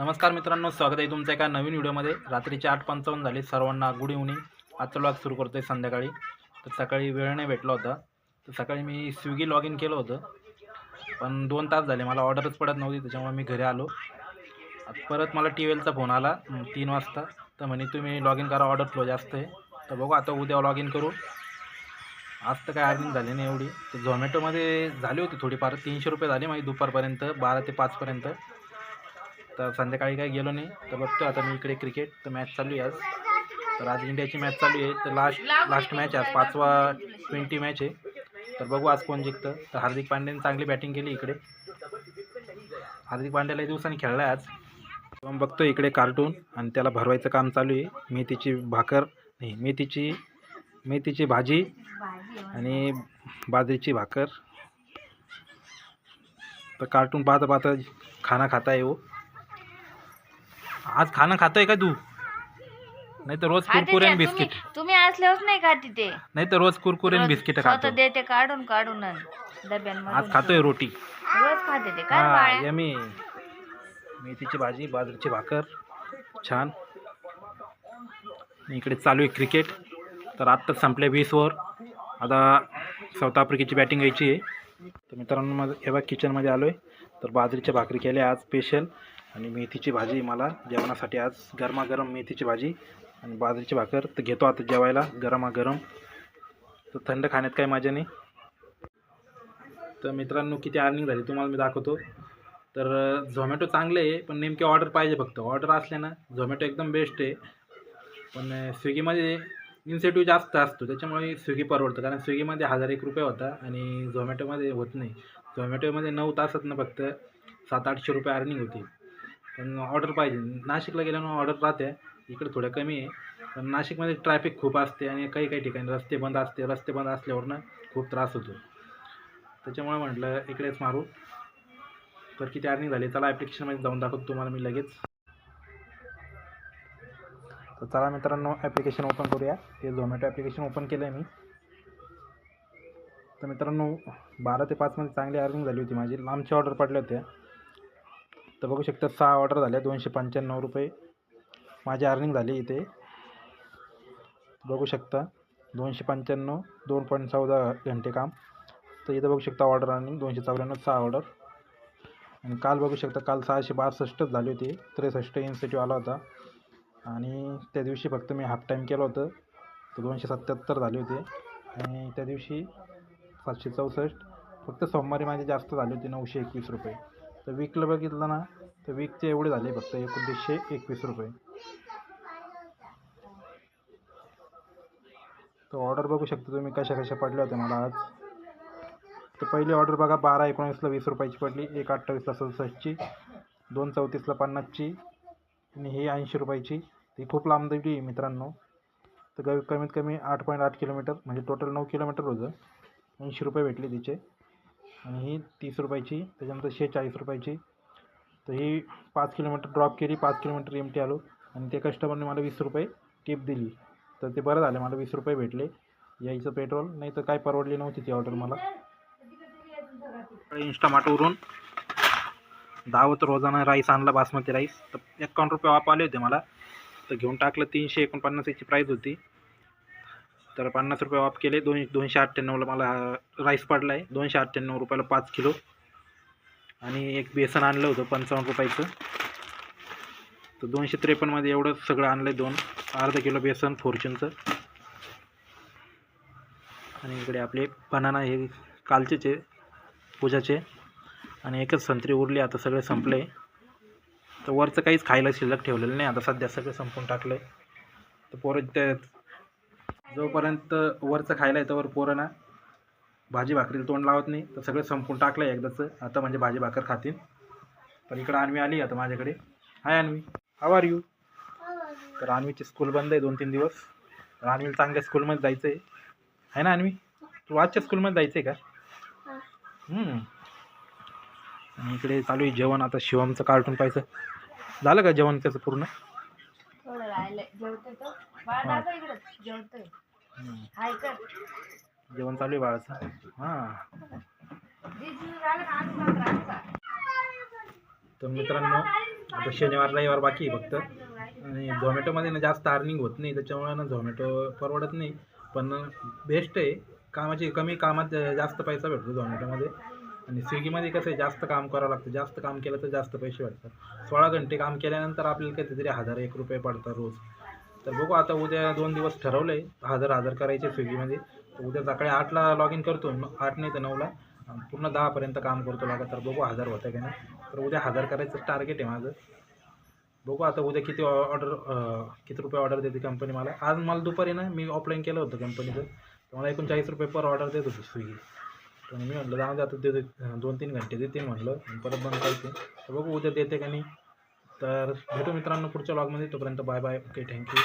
नमस्कार मित्रांनो स्वागत आहे तुमचं एका नवीन व्हिडिओमध्ये. रात्रीचे आठ पंचावन्न झाले. सर्वांना गुड इव्हनिंग आजचा व्लॉग सुरू करतो आहे संध्याकाळी. तर सकाळी वेळ नाही भेटला होता. तर सकाळी मी स्विगी लॉग इन केलं होतं. पण दोन तास झाले. मला ऑर्डरच पडत नव्हती त्याच्यामुळे मी घरी आलो. परत मला टी फोन आला तीन वाजता. तर म्हणे तुम्ही लॉग इन करा ऑर्डर फ्लो जास्त आहे. तर बघू आता उद्या लॉग इन करू. आज तर काय अर्निंग झाली नाही एवढी. तर झोमॅटोमध्ये झाली होती थोडीफार. तीनशे रुपये झाली माझी दुपारपर्यंत बारा ते पाचपर्यंत. तर संध्याकाळी काही गेलो नाही तर बघतो आता मी इकडे क्रिकेट तर मॅच चालू आहे आज. तर आज इंडियाची मॅच चालू आहे तर लास्ट लास्ट मॅच आहे आज पाचवा ट्वेंटी मॅच आहे. तर बघू आज कोण जिंकतं. तर हार्दिक पांड्याने चांगली बॅटिंग केली इकडे. हार्दिक पांड्याला दिवसांनी खेळला आहे आज. मग बघतो इकडे कार्टून आणि त्याला भरवायचं काम चालू आहे. मेथीची भाकर नाही मेथीची मेथीची भाजी आणि बाजरीची भाकर. तर कार्टून पाहता पाहता खाना खाता आहे हो. आज खाना खातोय का तू? नाही तर रोज खाते कुरकुरे त्या, आणि तुम्ही बिस्किट. तुम्ही असल्यावर नाही खाते ते. नाही तर रोज कुरकुरे आणि रोज बिस्किट स्वतः खातो देते काढून काढून आण डब्यांमधून. आज खातोय रोटी. रोज खाते ते काय हा बाळ्या यमी. मेथीची भाजी बाजरीची भाकर. छान. आणि इकडे चालू आहे क्रिकेट. तर आत्ताच संपले वीस ओव्हर. आता साऊथ आफ्रिकेची बॅटिंग घ्यायची आहे. तर मित्रांनो माझं हे बघ किचनमध्ये आलो आहे तर बाजरीच्या भाकरी केल्या आज स्पेशल आणि मेथीची भाजी मला जेवणासाठी आज गरमागरम मेथीची भाजी आणि बाजरीची भाकर. तर घेतो आता जेवायला गरमागरम. तर थंड खाण्यात काही मजा नाही. तर मित्रांनो किती अर्निंग झाली तुम्हाला मी दाखवतो. तर झोमॅटो चांगले आहे पण नेमकी ऑर्डर पाहिजे फक्त. ऑर्डर असले ना झोमॅटो एकदम बेस्ट आहे. पण स्विगीमध्ये इन्सेटिव्ह जास्त असतो. त्याच्यामुळे स्विगी परवडतं. कारण स्विगीमध्ये हजार एक रुपये होता आणि झोमॅटोमध्ये होत नाही. झोमॅटोमध्ये नऊ तासात ना फक्त सात आठशे रुपये अर्निंग होती. पण ऑर्डर पाहिजे. नाशिकला गेल्यानं ऑर्डर राहते. इकडे थोडं कमी आहे. पण नाशिकमध्ये ट्रॅफिक खूप असते आणि काही काही ठिकाणी रस्ते बंद असते. रस्ते बंद असल्यावर ना खूप त्रास होतो. त्याच्यामुळे म्हटलं इकडेच मारू. तर किती अर्निंग झाली. चला ॲप्लिकेशनमध्ये जाऊन दाखवतो तुम्हाला मी लगेच. तर चला मित्रांनो ॲप्लिकेशन ओपन करूया. हे झोमॅटो ॲप्लिकेशन ओपन केलं आहे मी. तर मित्रांनो बारा ते पाचमध्ये चांगली अर्निंग झाली होती माझी. लांबची ऑर्डर पडल्या होत्या. तर बघू शकता सहा ऑर्डर झाल्या दोनशे पंच्याण्णव रुपये. माझी अर्निंग झाली इथे. बघू शकता दोनशे पंच्याण्णव दोन पॉईंट चौदा घंटे काम. तर इथं बघू शकता ऑर्डर अर्निंग दोनशे चौऱ्याण्णव सहा ऑर्डर. आणि काल बघू शकता काल सहाशे बासष्टच झाली होती त्रेसष्ट इन्स्टिट्यू आला होता. आणि त्या दिवशी फक्त मी हाफ टाईम केलं होतं तर दोनशे सत्याहत्तर झाले होते. आणि त्या दिवशी सातशे चौसष्ट फक्त सोमवारी माझे जास्त झाले होते नऊशे एकवीस रुपये. तर वीकला बघितलं ना तर वीकचे एवढे झाले फक्त एकोणतीसशे एकवीस रुपये. तर ऑर्डर बघू शकता तुम्ही कशा कशा पडल्या होत्या मला आज. तर पहिली ऑर्डर बघा बारा एकोणीसला वीस रुपयाची पडली एक अठ्ठावीसला सदुसष्टची दोन चौतीसला पन्नासची आणि ही ऐंशी रुपयाची. ती खूप लांब दिली आहे मित्रांनो. तर कमीत कमी आठ पॉईंट आठ किलोमीटर म्हणजे टोटल नऊ किलोमीटर होतं. ऐंशी रुपये भेटले तिचे. आणि ही तीस रुपयाची त्याच्यानंतर शेहेचाळीस रुपयाची. तर ही पाच किलोमीटर ड्रॉप केली पाच किलोमीटर एम टी आलो. आणि ते कस्टमरने मला वीस रुपये टिप दिली. तर ते बरं झालं मला वीस रुपये भेटले. यायचं पेट्रोल नाही तर काय परवडली नव्हती ती ऑर्डर मला. इंस्टामार्टवरून दावत रोजाना राईस आणला बासमती राईस तर एकावन्न रुपये वाप आले होते मला. तर घेऊन टाकलं तीनशे एकोणपन्नास याची प्राईस होती. तर पन्नास रुपये ऑफ केले. दोन दोनशे अठ्ठ्याण्णवला मला राईस पडला आहे दोनशे अठ्ठ्याण्णव रुपयाला पाच किलो. आणि एक बेसन आणलं होतं पंचावन्न रुपयाचं. तर दोनशे त्रेपन्नमध्ये एवढं सगळं आणलं आहे दोन. अर्धा किलो बेसन फॉर्च्यूनचं आणि इकडे आपले बनाना हे कालचेच आहे पूजाचे. आणि एकच संत्री उरली आता सगळे संपले. तर वरचं काहीच खायला शिल्लक ठेवलेलं नाही. आता सध्या सगळं संपून टाकलं आहे तर पोरं त्या जोपर्यंत वरचं खायला येतं वर पोरं ना भाजी भाकरीला तोंड लावत नाही तर सगळं संपून टाकलं आहे एकदाचं. आता म्हणजे भाजी भाकर खातील पण इकडं आणवी आली आता माझ्याकडे. हाय आणवी हाव आर यू तर आणवीची स्कूल बंद आहे दोन तीन दिवस. तर आणवीला चांगल्या स्कूलमध्ये जायचं आहे आहे ना आणवी तू आजच्या स्कूलमध्ये जायचं आहे का? आणि इकडे चालू आहे जेवण. आता शिवमचं कार्टून पाहायचं. झालं का जेवण त्याचं पूर्ण? हा. इकडं. जेवतोय. हम्म. हाय कर. जेवण चालू आहे बाळाचं. हां. झालं का? तर मित्रांनो आता शनिवार रविवार बाकी आहे फक्त. आणि झोमॅटोमध्ये ना जास्त अर्निंग होत नाही त्याच्यामुळे ना झोमॅटो परवडत नाही. पण बेस्ट आहे कामाची कमी कामात जास्त पैसा भेटतो झोमॅटोमध्ये. आणि स्विगीमध्ये कसं आहे जास्त काम करावं लागतं. जास्त काम केलं तर जास्त पैसे भेटतात. सोळा घंटे काम केल्यानंतर आपल्याला काहीतरी हजार एक रुपये पडतात रोज. तर बघू आता उद्या दोन दिवस ठरवलं आहे हजार हजार करायचे स्विगीमध्ये तर उद्या सकाळी आठला लॉग इन करतो आठ नाही तर नऊला. पूर्ण दहापर्यंत काम करतो लागत. तर बघू हजार होतं का नाही. तर उद्या हजार करायचं टार्गेट आहे माझं. बघू आता उद्या किती ऑर्डर किती रुपये ऑर्डर देते कंपनी मला. आज मला दुपारी ना मी ऑफलाईन केलं होतं कंपनीचं तर मला एकोणचाळीस रुपये पर ऑर्डर देत होती स्विगी. तर मी म्हटलं जाऊ दे आता दोन तीन घंटे देते म्हटलं. परत बंद करते. तर बघू उद्या देते का नाही. तर भेटू मित्रांनो पुढच्या लॉगमध्ये तोपर्यंत बाय बाय ओके थँक्यू